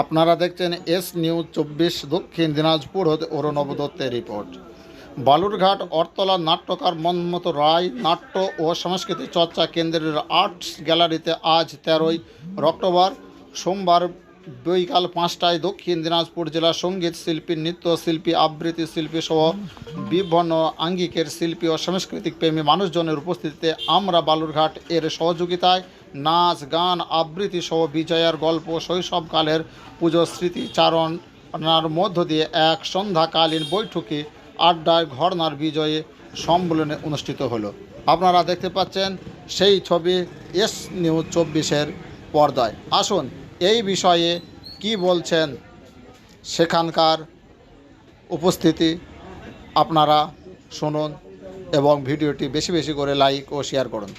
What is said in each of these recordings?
আপনারা দেখছেন S news চব্বিশ দক্ষিণ দিনাজপুর হতে অরুণব দত্তের রিপোর্ট। বালুরঘাট, অর্তলা, নাট্যকার মনমত রায়, নাট্য ও সংস্কৃতি চর্চা কেন্দ্রের আর্টস গ্যালারিতে আজ তেরোই অক্টোবর সোমবার বৈকাল পাঁচটায় দক্ষিণ দিনাজপুর জেলার সংগীত শিল্পী নৃত্যশিল্পী আবৃত্তি শিল্পী সহ বিভিন্ন আঙ্গিকের শিল্পী ও সাংস্কৃতিক প্রেমী মানুষজনের উপস্থিতিতে আমরা বালুরঘাট এর সহযোগিতায় নাচ, গান, আবৃত্তি সহ বিজয়ার গল্প, শৈশবকালের পুজো স্মৃতিচারণার মধ্য দিয়ে এক সন্ধ্যাকালীন বৈঠকে আড্ডায় ঘরনার বিজয়ে সম্মেলনে অনুষ্ঠিত হলো। আপনারা দেখতে পাচ্ছেন সেই ছবি এস নিউজ চব্বিশের পর্দায়। আসুন এই বিষয়ে কি বলছেন সেখানকার উপস্থিতি আপনারা শুনুন এবং ভিডিওটি বেশি বেশি করে লাইক ও শেয়ার করুন।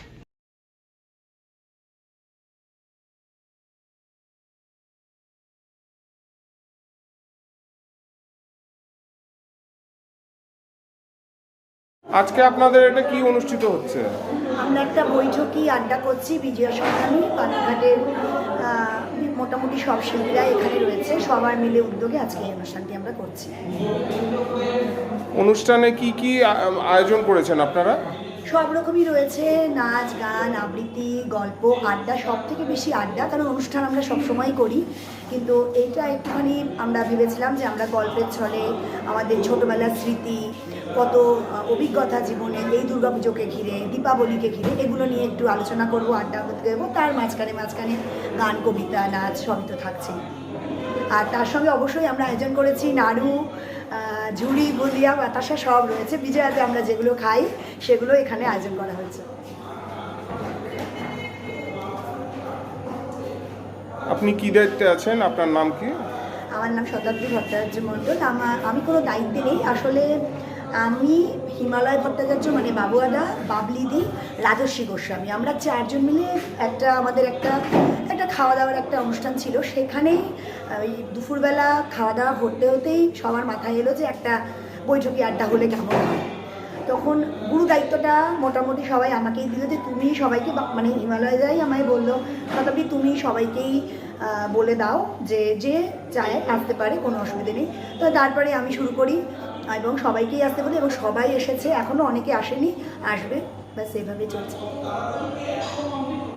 আজকে আপনাদের এটা কি অনুষ্ঠিত হচ্ছে? আমরা একটা বৈঠকি আড্ডা করছি বিজয়া সংগ্রামী পানিঘাটের মোটামুটি সব শিল্পীরা এখানে রয়েছে সবার মিলে উদ্যোগে আজকে এই অনুষ্ঠানটি আমরা করছি। অনুষ্ঠানে কি কি আয়োজন করেছেন আপনারা? সব রকমই রয়েছে। নাচ, গান, আবৃত্তি, গল্প, আড্ডা সব থেকে বেশি আড্ডা, কারণ অনুষ্ঠান আমরা সবসময় করি। কিন্তু এইটা একটুখানি আমরা ভেবেছিলাম যে আমরা গল্পের ছলে আমাদের ছোটোবেলার স্মৃতি, কত অভিজ্ঞতা জীবনে এই দুর্গাপুজোকে ঘিরে, দীপাবলিকে ঘিরে, এগুলো নিয়ে একটু আলোচনা করব, আড্ডা করতে দেবো তার মাঝখানে মাঝখানে গান, কবিতা, নাচ, সবই তো থাকছে আর তার সঙ্গে অবশ্যই আমরা আয়োজন করেছি নাড়ু ঝুড়ি বুলিয়া বাতাসা সব রয়েছে। বিজয়াতে আমরা যেগুলো খাই সেগুলো এখানে আয়োজন করা হয়েছে আপনি কি দায়িত্বে আছেন? আপনার নাম কি? আমার নাম শতাব্দী ভট্টাচার্য মণ্ডল। আমার আমি কোনো দায়িত্বে নেই। আসলে আমি হিমালয় ভট্টাচার্য মানে বাবুয়াদা, বাবলিদি রাজস্বী গোস্বামী। আমরা চারজন মিলে একটা, আমাদের একটা একটা খাওয়া দাওয়ার একটা অনুষ্ঠান ছিল। সেখানেই ওই দুপুরবেলা খাওয়া দাওয়া হতে হতেই সবার মাথায় এলো যে একটা বৈঠকি আড্ডা হলে কেমন হয়। তখন গুরু দায়িত্বটা মোটামুটি সবাই আমাকেই দিল যে তুমি সবাইকে মানে হিমালয় যাই আমায় বলল, তথাপি তুমি সবাইকেই বলে দাও যে যে চায়, আসতে পারে, কোনো অসুবিধে নেই। তো তারপরে আমি শুরু করি এবং সবাইকেই আসতে বলি এবং সবাই এসেছে এখনও অনেকে আসেনি আসবে ব্যাস এইভাবে চলছে।